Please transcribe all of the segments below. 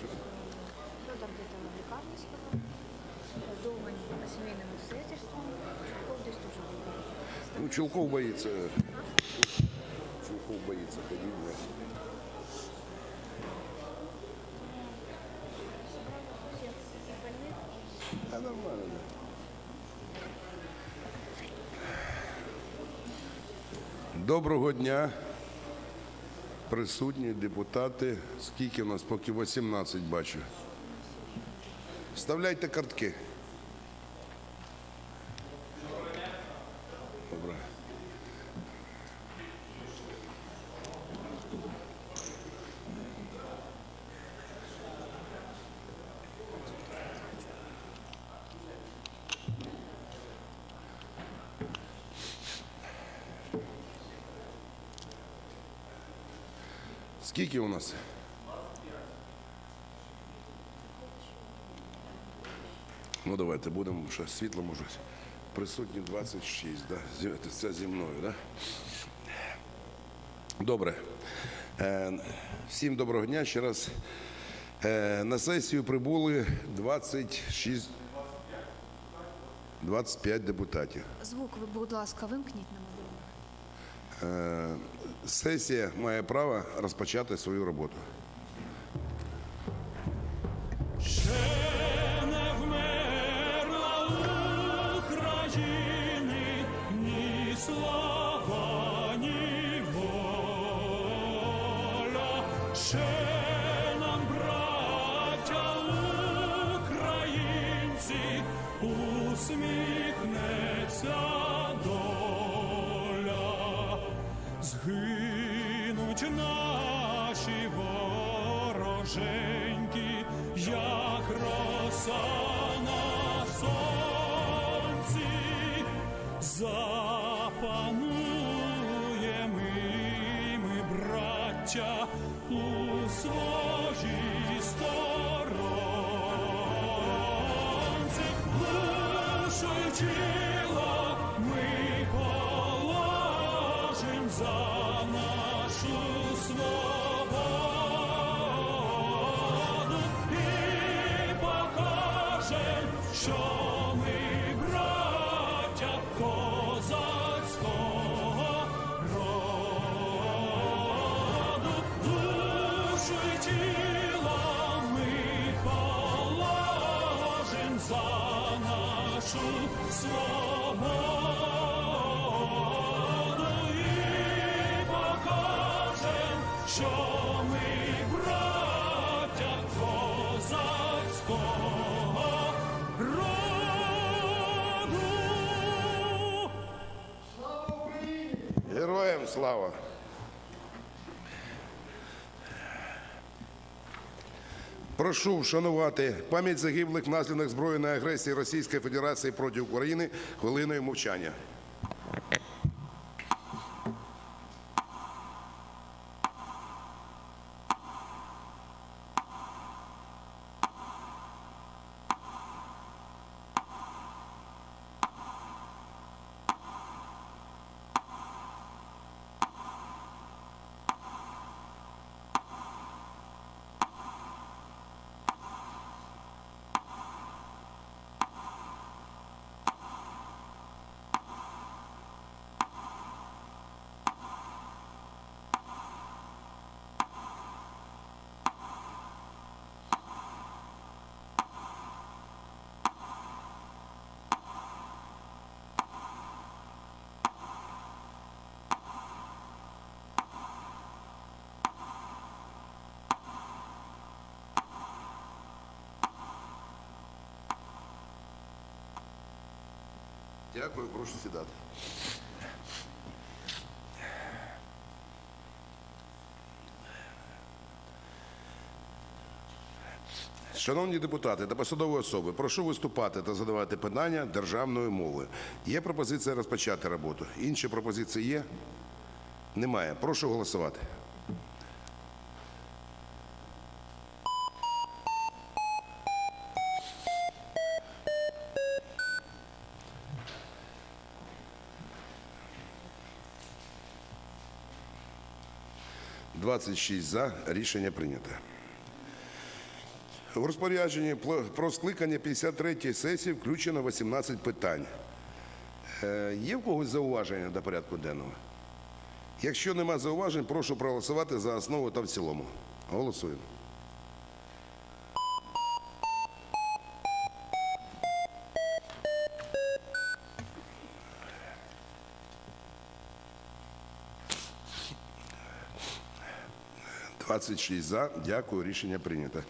Федор где-то в лекарне сказал. Думань по семейным обстоятельствам. Чулков здесь тоже был. Ну, Чулков боится. Чулков боится ходить. да. Всех больных. Да нормально, да. Доброго дня, присутні депутати. Скільки у нас? Поки 18 бачу. Вставляйте картки. Добре. Скільки у нас? 25. Ну давайте будемо ще світло може. Присутні 26, да? Це зі мною, да? Добре. Е, всім доброго дня. Ще раз. Е, на сесію прибули 26, 25 депутатів. Звук, будь ласка, вимкніть на мобільний. Сесія має право розпочати свою роботу. Ще Згинуть наші вороженьки, як роса на сонці, запануєм і ми, браття, у своїй сторонці, душу за нашу свободу і покажем, що ми браття козацького роду, душу тіло ми положим за нашу свободу покажем, що ми браття козацького. Героям слава! Прошу вшанувати пам'ять загиблих внаслідок збройної агресії Російської Федерації проти України хвилиною мовчання. Дякую, прошу сідати. Шановні депутати та посадові особи, прошу виступати та задавати питання державною мовою. Є пропозиція розпочати роботу. Інші пропозиції є? Немає. Прошу голосувати. Двадцять шість за. Рішення прийнято. В розпорядженні про скликання 53-ї сесії включено 18 питань. Е, Є в когось зауваження до порядку денного? Якщо нема зауважень, прошу проголосувати за основу та в цілому. Голосуємо. Двадцять шість за. Дякую. Рішення прийнято.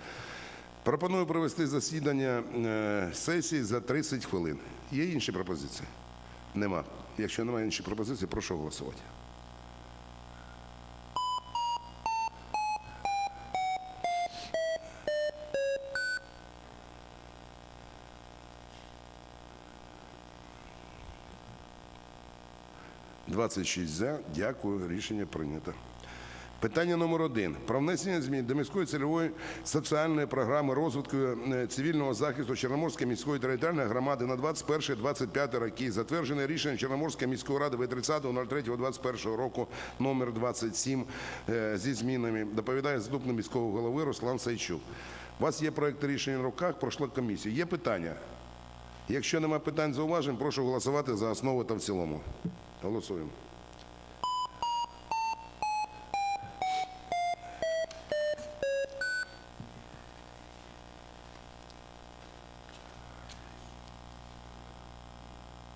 Пропоную провести засідання е, сесії за 30 хвилин. Є інші пропозиції? Нема. Якщо немає інших пропозицій, прошу голосувати. Двадцять за. Дякую. Рішення прийнято. Питання номер один про внесення змін до міської цільової соціальної програми розвитку е, цивільного захисту Чорноморської міської територіальної громади на 21-25 роки, затверджене рішенням Чорноморської міської ради від 30.03.21 року номер 27 е, зі змінами. Доповідає заступник міського голови Руслан Сайчук. У вас є проект рішення в руках, пройшла комісію. Є питання? Якщо немає питань зауважень, прошу голосувати за основу та в цілому. Голосуємо.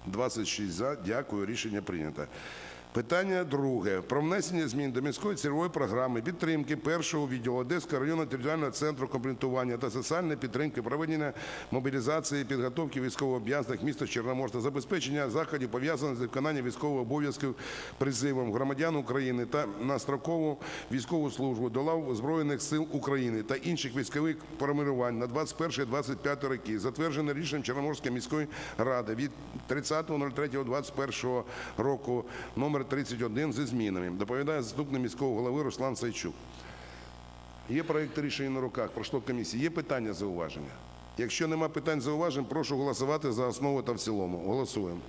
Двадцять шість за. Дякую. Рішення прийнято. Питання друге. Про внесення змін до міської цільової програми підтримки першого відділу Одеського районного територіального центру комплектування та соціальної підтримки, проведення мобілізації, підготовки військовообов'язаних міста Чорноморськ забезпечення заходів, пов'язаних з виконанням військових обов'язків призивом громадян України та на строкову військову службу до лав Збройних сил України та інших військових формувань на 21-25 роки, затверджене рішенням Чорноморської міської ради від 30.03.21 року номер 31 зі змінами. Доповідає заступник міського голови Руслан Сайчук. Є проєкт рішення на руках, пройшло комісії. Є питання зауваження? Якщо нема питань зауважень, прошу голосувати за основу та в цілому. Голосуємо.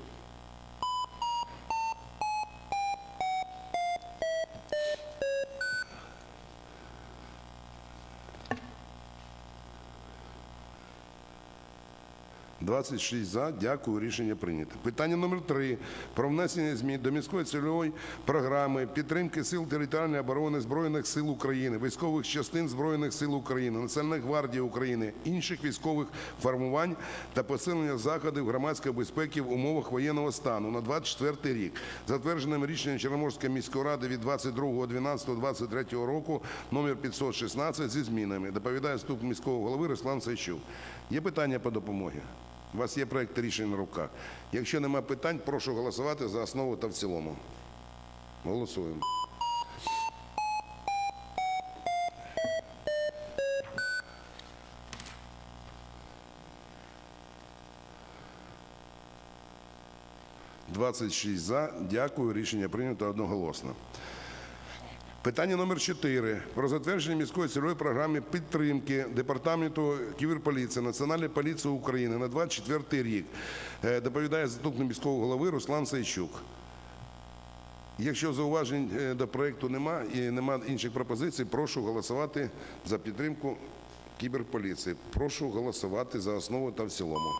Двадцять шість за. Дякую. Рішення прийнято. Питання номер три про внесення змін до міської цільової програми підтримки сил територіальної оборони збройних сил України, військових частин збройних сил України, Національної гвардії України, інших військових формувань та посилення заходів громадської безпеки в умовах воєнного стану на 24 рік, затвердженим рішенням Чорноморської міської ради від 22.12.23 року номер 516 зі змінами. Доповідає ступ міського голови Руслан Сайчук. Є питання по допомогі? У вас є проект рішення на руках. Якщо немає питань, прошу голосувати за основу та в цілому. Голосуємо. Двадцять за. Дякую. Рішення прийнято одноголосно. Питання номер 4 про затвердження міської цільової програми підтримки департаменту кіберполіції Національної поліції України на 24 рік. Е, Доповідає заступник міського голови Руслан Сайчук. Якщо зауважень е, до проекту нема і нема інших пропозицій, прошу голосувати за підтримку кіберполіції. Прошу голосувати за основу та в цілому.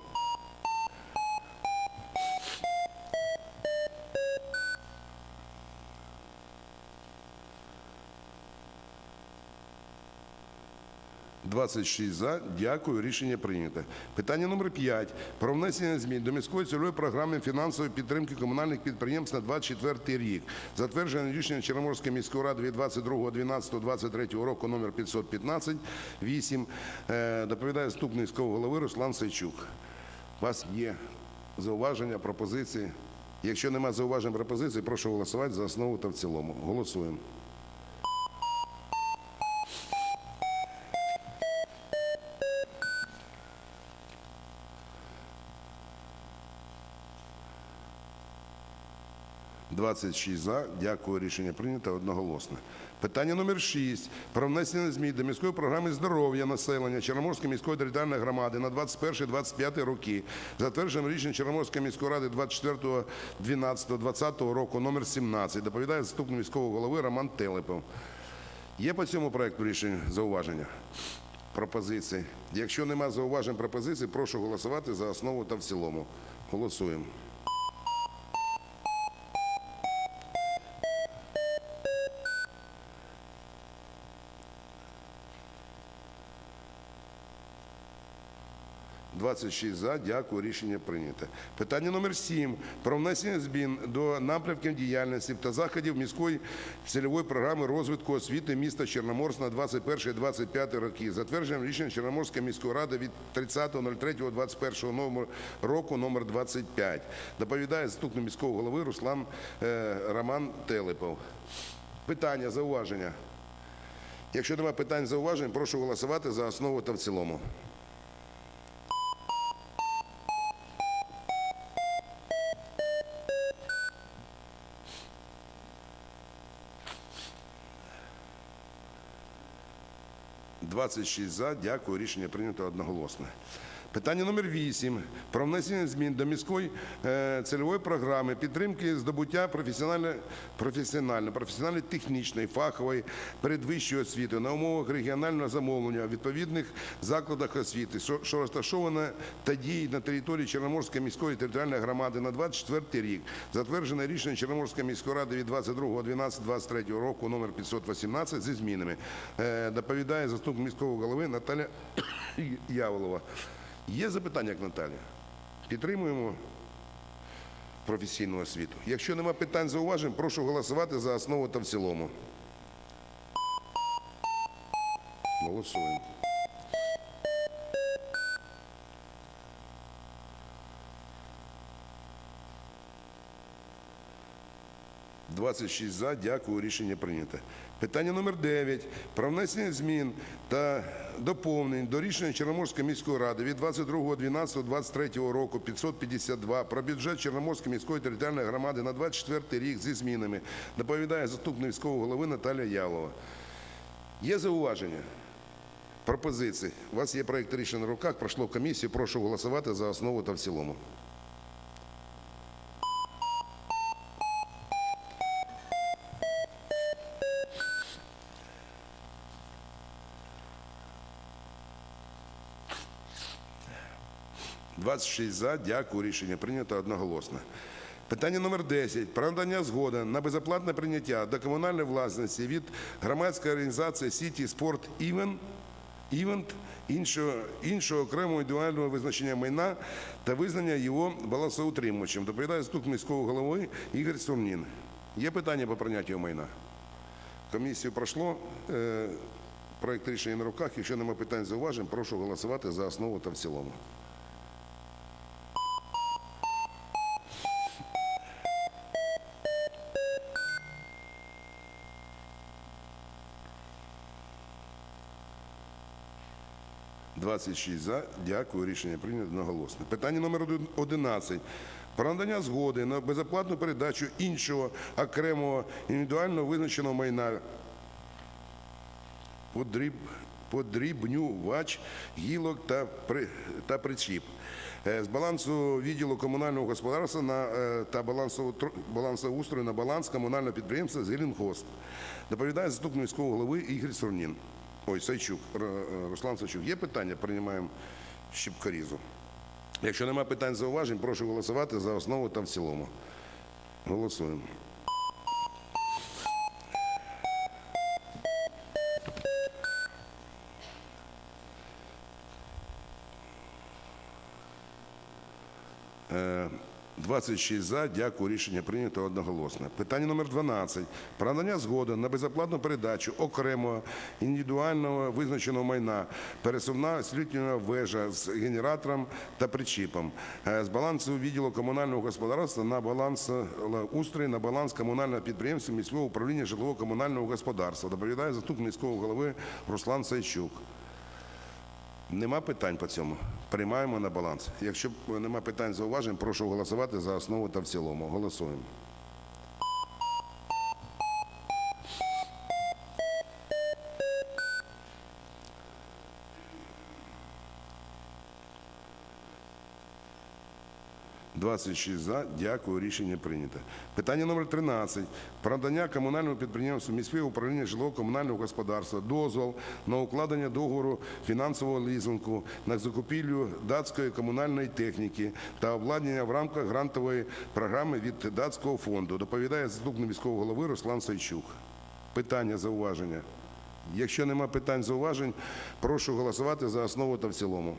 Двадцять шість за. Дякую. Рішення прийнято. Питання номер 5 про внесення змін до міської цільової програми фінансової підтримки комунальних підприємств на 24 рік. Затверджене рішення Чорноморської міської ради від 22.12.23 року номер 515 8. Е, Доповідає заступник міського голови Руслан Сайчук. У вас є зауваження, пропозиції? Якщо немає зауважень пропозицій, прошу голосувати за основу та в цілому. Голосуємо. Двадцять шість за. Дякую. Рішення прийнято одноголосно. Питання номер 6 про внесення змін до міської програми здоров'я населення Чорноморської міської територіальної громади на 21-25 роки. Затверджено рішення Чорноморської міської ради 24.12.20 року номер 17. Доповідає заступник міського голови Роман Телепов. Є по цьому проекту рішення зауваження? пропозицій? Якщо нема зауважень пропозицій, прошу голосувати за основу та в цілому. Голосуємо. Двадцять шість за. Дякую. Рішення прийнято. Питання номер сім про внесення змін до напрямків діяльності та заходів міської цільової програми розвитку освіти міста Чорноморськ на 21-25 роки. Затвердженням рішення Чорноморської міської ради від 30.03.21 номер року номер 25. Доповідає заступник міського голови Руслан е, Роман Телепов. Питання, зауваження. Якщо немає питань зауважень, прошу голосувати за основу та в цілому. Двадцять шість за. Дякую. Рішення прийнято одноголосно. Питання номер 8 про внесення змін до міської е, цільової програми підтримки здобуття професіонально, професіонально, професіонально-технічної, фахової передвищої освіти на умовах регіонального замовлення в відповідних закладах освіти, що, що розташована та діє на території Чорноморської міської територіальної громади на 24 рік, затверджене рішення Чорноморської міської ради від 22.12.23 року номер 518 зі змінами. Е, доповідає заступник міського голови Наталя Яволова. Є запитання к Наталі? Підтримуємо професійну освіту. Якщо нема питань зауважень, прошу голосувати за основу та в цілому. Голосуємо. Двадцять шість за. Дякую. Рішення прийнято. Питання номер 9. Про внесення змін та доповнень до рішення Чорноморської міської ради від 22.12.23 року 552 про бюджет Чорноморської міської територіальної громади на 24 рік зі змінами. Доповідає заступник міського голови Наталія Ялова. Є зауваження? Пропозиції. У вас є проєкт рішення на руках, пройшло комісію. Прошу голосувати за основу та в цілому. Двадцять шість за. Дякую. Рішення прийнято одноголосно. Питання номер 10. Про надання згоди на безоплатне прийняття до комунальної власності від громадської організації Сіті Спорт Івен івент іншого, іншого окремого індивідуального визначення майна та визнання його балансоутримувачем. Доповідає заступник міського голови Ігор Сурнін. Є питання по прийняттю майна? Комісію пройшло. Е, проект рішення на руках. Якщо немає питань зауважень, прошу голосувати за основу та в цілому. Двадцять шість за. Дякую. Рішення прийнято одноголосно. Питання номер 11. Про надання згоди на безоплатну передачу іншого окремого індивідуально визначеного майна подріб, подрібнювач, гілок та, при, та причіп. Е, З балансу відділу комунального господарства на, е, та балансово- балансоустрою на баланс комунального підприємства «Зелінхост». Доповідає заступник міського голови Ігор Сурнін. Ой, Сайчук, е, Руслан Сайчук. Є питання? Приймаємо Щіпкарізу. Якщо немає питань зауважень, прошу голосувати за основу та в цілому. Голосуємо. Е, 26 за. Дякую. Рішення прийнято одноголосно. Питання номер 12. Про надання згоди на безоплатну передачу окремого індивідуального визначеного майна пересувна освітлювальна вежа з генератором та причіпом е, з балансу відділу комунального господарства на баланс устрій на баланс комунального підприємства міського управління житлово-комунального господарства. Доповідає заступник міського голови Руслан Сайчук. Нема питань по цьому. Приймаємо на баланс. Якщо нема питань зауважень, прошу голосувати за основу та в цілому. Голосуємо. 26 за. Дякую. Рішення прийнято. Питання номер 13. Про надання комунальному підприємству міське управління житлово-комунального господарства дозвол на укладення договору фінансового лізингу на закупівлю датської комунальної техніки та обладнання в рамках грантової програми від датського фонду. Доповідає заступник міського голови Руслан Сайчук. Питання, зауваження. Якщо нема питань зауважень, прошу голосувати за основу та в цілому.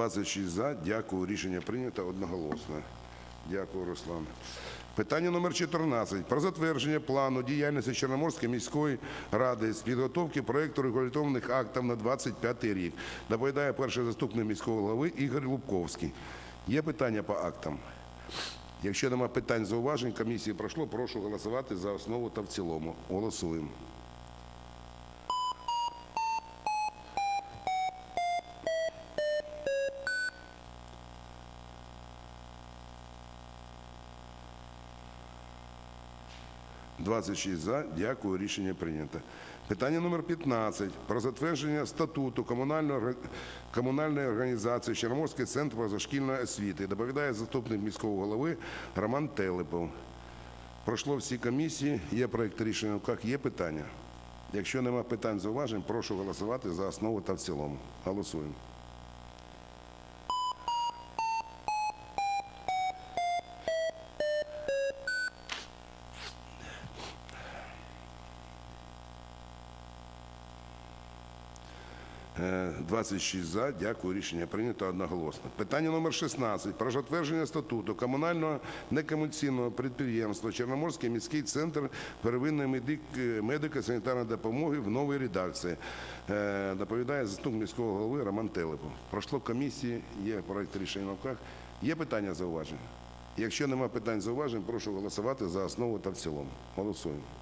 Двадцять шість за. Дякую. Рішення прийнято одноголосно. Дякую, Руслан. Питання номер 14. Про затвердження плану діяльності Чорноморської міської ради з підготовки проєкту регуляторних актів на 25 рік. Доповідає перший заступник міського голови Ігор Лубковський. Є питання по актам? Якщо нема питань зауважень, комісії пройшло, прошу голосувати за основу та в цілому. Голосуємо. Двадцять шість за. Дякую. Рішення прийнято. Питання номер 15. Про затвердження статуту комунальної, комунальної організації Чорноморський центр позашкільної освіти. Доповідає заступник міського голови Роман Телепов. Пройшло всі комісії, є проєкт рішення в руках, є питання. Якщо нема питань зауважень, прошу голосувати за основу та в цілому. Голосуємо. 26 за. Дякую. Рішення прийнято одноголосно. Питання номер 16. Про затвердження статуту комунального некомерційного підприємства Чорноморський міський центр первинної медико-санітарної допомоги в новій редакції. Е, Доповідає заступник міського голови Роман Телепов. Пройшло комісії, є проект рішення на руках. Є питання зауваження? Якщо нема питань зауважень, прошу голосувати за основу та в цілому. Голосуємо. –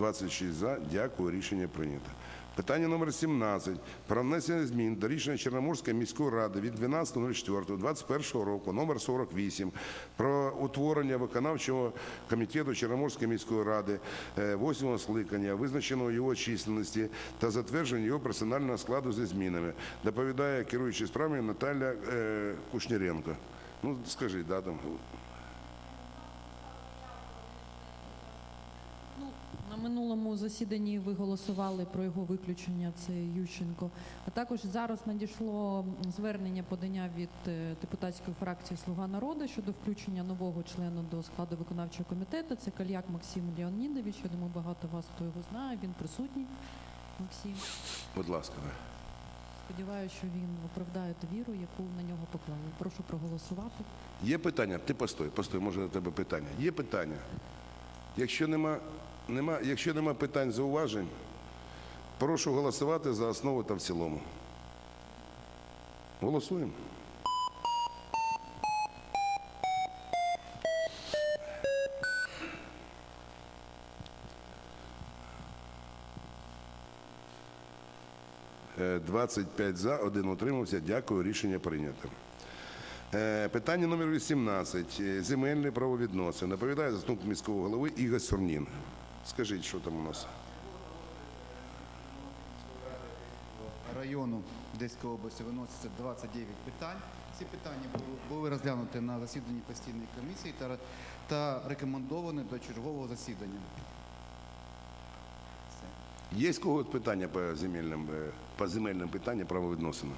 26 за. Дякую. Рішення прийнято. Питання номер 17. Про внесення змін до рішення Чорноморської міської ради від 12.04.2021 року номер 48 про утворення виконавчого комітету Чорноморської міської ради 8 скликання, визначеного його численності та затвердження його персонального складу зі змінами. Доповідає керуючий справами Наталя е, Кушніренко. Ну, скажіть, да, там. Ну, на минулому засіданні ви голосували про його виключення, це Ющенко. А також зараз надійшло звернення подання від е, депутатської фракції Слуга народу щодо включення нового члена до складу виконавчого комітету. Це Кальяк Максим Леонідович. Я думаю, багато вас хто його знає. Він присутній. Максим. Будь ласка. Сподіваюся, що він оправдає довіру, яку на нього поклали. Прошу проголосувати. Є питання? Ти постой, постой, може до тебе питання. Є питання? Якщо нема, нема, якщо нема питань зауважень, прошу голосувати за основу та в цілому. Голосуємо. Е, 25 за, один утримався. Дякую, рішення прийнято. Е, Питання номер 18. Е, Земельні правовідносини. Доповідає заступник міського голови Ігор Сурнін. Скажіть, що там у нас? району Одеської області виноситься 29 питань. Ці питання були- розглянуті на засіданні постійної комісії та, та рекомендовані до чергового засідання. Є когось питання по земельним, е, по земельним питанням правовідносинам?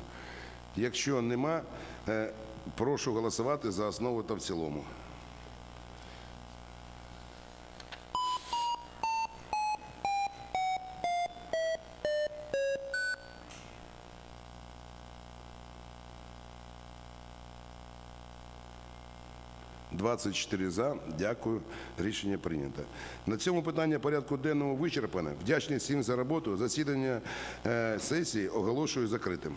Якщо нема, прошу голосувати за основу та в цілому. Двадцять чотири за. Дякую. Рішення прийнято. На цьому питання порядку денного вичерпане. Вдячний всім за роботу. Засідання е, сесії оголошую закритим.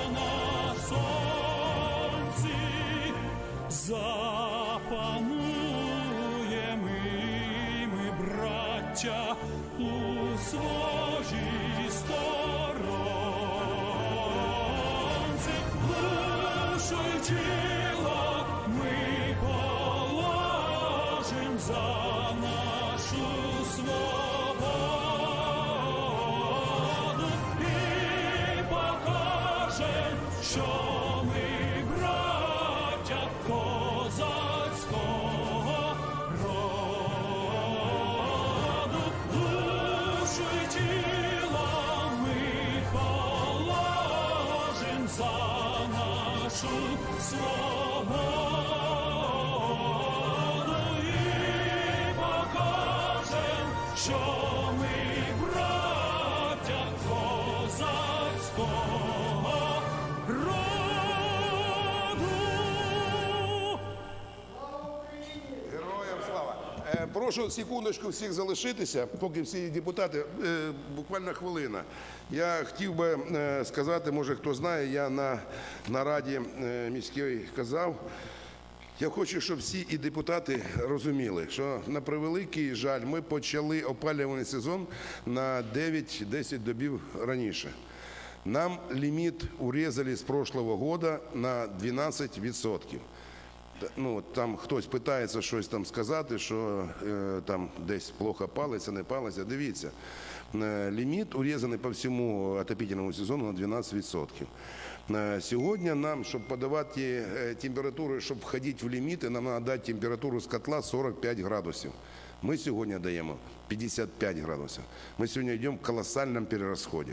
Браття, у своїй сторонці, душу тіло ми положим за Прошу секундочку всіх залишитися, поки всі депутати, е, буквально хвилина. Я хотів би е, сказати, може хто знає, я на, на раді е, міській казав. Я хочу, щоб всі і депутати розуміли, що на превеликий жаль, ми почали опалювальний сезон на 9-10 добів раніше. Нам ліміт урізали з прошлого года на 12%. Ну, там хтось питається щось там сказати, що е, там десь плохо палиться, не палиться. Дивіться, ліміт урізаний по всьому отопительному сезону на 12%. Е, Сьогодні нам, щоб подавати е, температуру, щоб входити в ліміти, нам треба дати температуру з котла 45 градусів. Ми сьогодні даємо 55 градусів. Ми сьогодні йдемо в колосальному перерозході.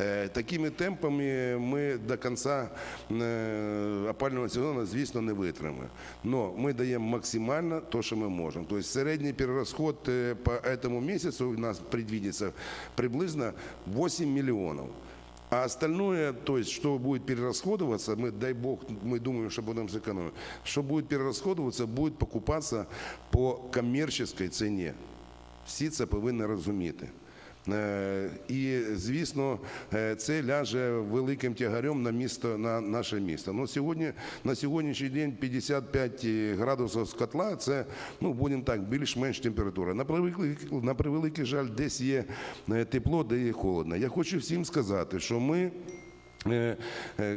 Е, Такими темпами ми до кінця е, опалювального сезону, звісно, не витримаємо. Но ми даємо максимально те, що ми можемо. Тобто середній перерозход е, по цьому місяцю у нас предвидится приблизно 8 мільйонів. А остальное, то есть, что будет перерасходоваться, мы, дай бог, мы думаем, что будем сэкономить, что будет перерасходоваться, будет покупаться по коммерческой цене. Всі це повинні розуміти. Е, І, звісно, е, це ляже великим тягарем на місто, на наше місто. Ну, сьогодні, на сьогоднішній день 55 градусів з котла, це, ну, будемо так, більш-менш температура. На превеликий, на превеликий жаль, десь є е, тепло, де є холодно. Я хочу всім сказати, що ми Е, е,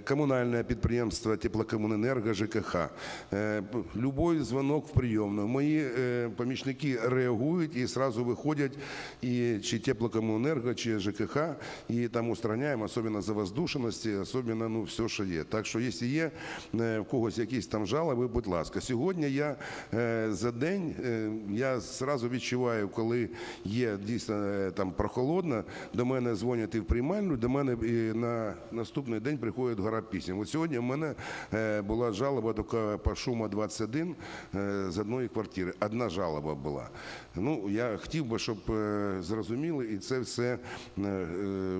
комунальне підприємство Теплокомуненерго ЖКХ. Е, Любой дзвонок в прийомну. Мої е, помічники реагують і одразу виходять, і чи Теплокомуненерго, чи ЖКХ, і там устраняємо, особливо за воздушеності, особливо ну, все, що є. Так що, якщо є е, в когось якісь там жалоби, будь ласка. Сьогодні я е, за день, е, я одразу відчуваю, коли є дійсно е, там прохолодно, до мене дзвонять і в приймальну, до мене на наступний день приходить гора пісень. От сьогодні в мене е, була жалоба тільки по шума 21 е, з одної квартири. Одна жалоба була. Ну, я хотів би, щоб е, зрозуміли, і це все е,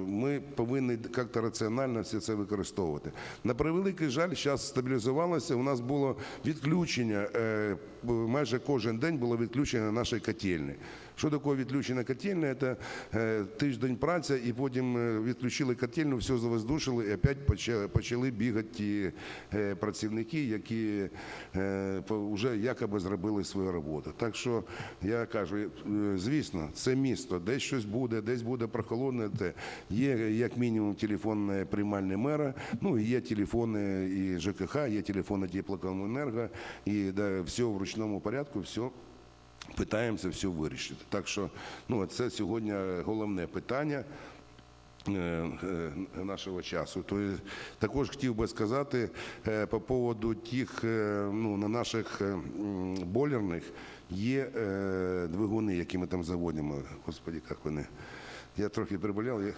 ми повинні як-то раціонально все це використовувати. На превеликий жаль, зараз стабілізувалося. У нас було відключення, майже кожен день було відключення нашої котельні. Що таке відключення котельні? Це е, тиждень праця, і потім е, відключили котельну, все завоздушили, і опять почали, бігати ті е, працівники, які вже якоби зробили свою роботу. Так що я кажу, звісно, це місто, десь щось буде, десь буде прохолодне. Те. Є як мінімум телефон приймальний мера, ну є телефони і ЖКХ, є телефони теплокомуненерго, і да, все в ручному порядку, все питаємося все вирішити. Так що ну, це сьогодні головне питання. е, е, нашого часу. То також хотів би сказати е, по поводу тих, ну, на наших бойлерних є двигуни, які ми там заводимо. Господи, як вони. Я трохи приболів.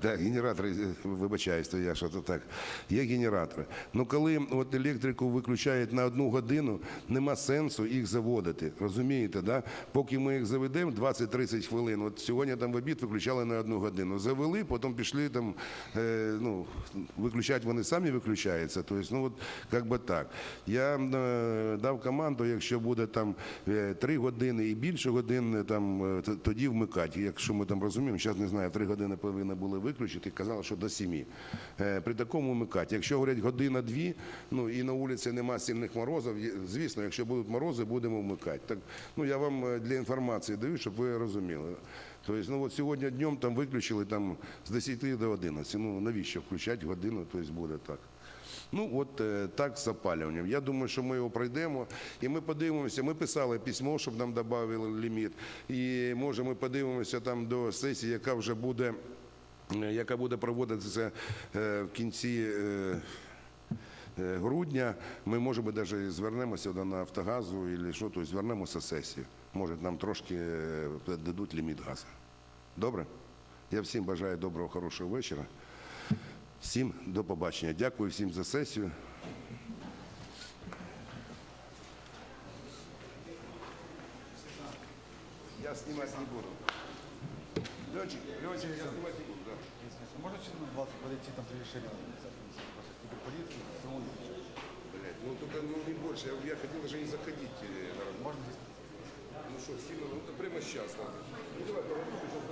Так, генератори, е, вибачаюсь, то я що то так. Є генератори. Ну коли от електрику виключають на одну годину, нема сенсу їх заводити. Розумієте, да? Поки ми їх заведемо 20-30 хвилин. От сьогодні там в обід виключали на одну годину. Завели, потім пішли там, е, ну, виключати вони самі виключаються. Тобто, ну от як би так. Я е, дав команду, якщо буде там 3 години і більше годин, е, там, е, тоді вмикати. Якщо ми там розуміємо, зараз не знаю, три години повинні були виключити, казали, що до 7. Е, При такому вмикати. Якщо говорять година-дві, ну і на вулиці нема сильних морозів, звісно, якщо будуть морози, будемо вмикати. Так, ну я вам е, для інформації даю, щоб ви розуміли. Тобто, ну от сьогодні днем там виключили там з 10 до 11. Ну навіщо включати годину, тобто буде так. Ну от е, так з опалюванням. Я думаю, що ми його пройдемо і ми подивимося. Ми писали письмо, щоб нам додали ліміт. І може ми подивимося там до сесії, яка вже буде, е, яка буде проводитися е, в кінці. Грудня ми можемо навіть звернемося до Нафтогазу або що, тобто звернемося сесію. Може, нам трошки дадуть ліміт газу. Добре? Я всім бажаю доброго, хорошого вечора. Всім до побачення. Дякую всім за сесію. Я знімати не буду. Льотчик, Льотчик, я знімати не буду. Да. Можно через 20 подойти там при решении? полицию, Блядь, ну только ну, не больше. Я, я хотел даже не заходить. э, на работу. Можно здесь Ну что, сильно, ну это прямо сейчас. Ну давай, поработай, сейчас